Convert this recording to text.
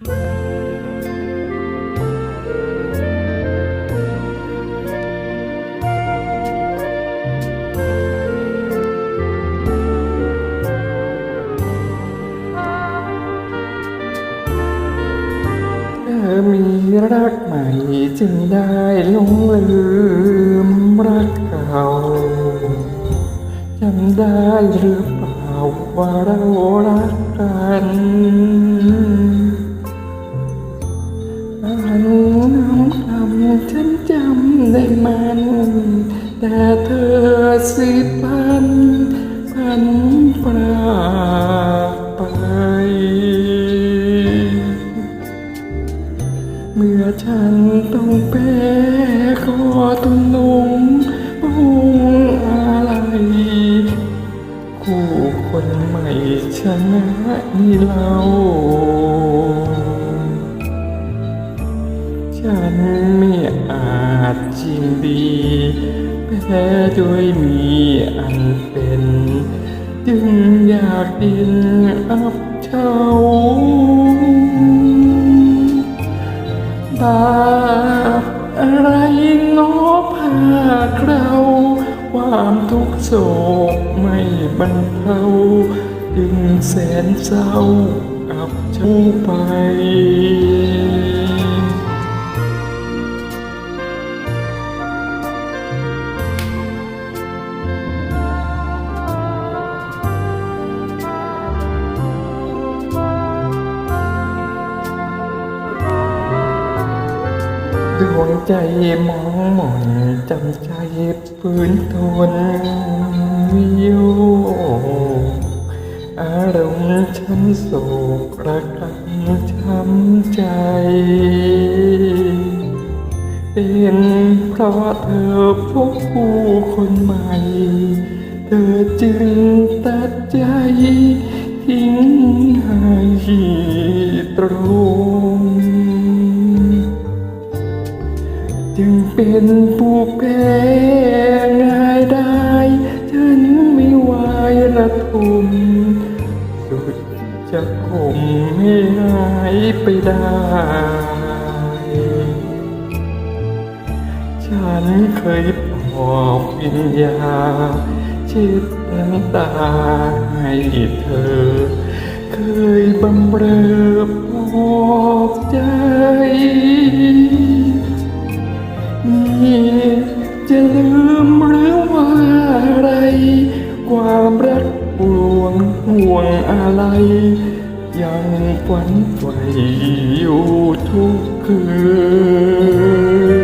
ธอมีรักใหม่จึงได้ลงลืมรักเก่าจำได้หรือเปล่าว่าเรารักกัน อ่านน้ำคำฉันจำได้มันแต่เธอสิพันพันปราไป เมื่อฉันต้องแพ้ขอตุนงปงอะไรคู่คนใหม่ชนะนี่เรา ฉันไม่อาจจริงดีแพ้ด้วยมีอันเป็น จึงอยากดินอับเฉาบาปอะไรง้อผ้าเคราความทุกโศกไม่บรรเทาจึงแสนเศร้ากับชูไป ดวงใจมองหม่อนจำใจฝืนทนวิโยอารมณ์ฉันโศกระกำช้ำใจ เป็นเพราะเธอพบผู้คนใหม่ เธอจึงตัดใจทิ้งให้ จึงเป็นผู้แพ้ง่ายได้ ฉันไม่ไหวระทมสุดจะข่มให้หายไปได้ ฉันเคยปอบวิญญาช็ดน้ำตาให้เธอ เคยบำเรอปลอ ยังฝันใฝ่อยู่ทุกคืน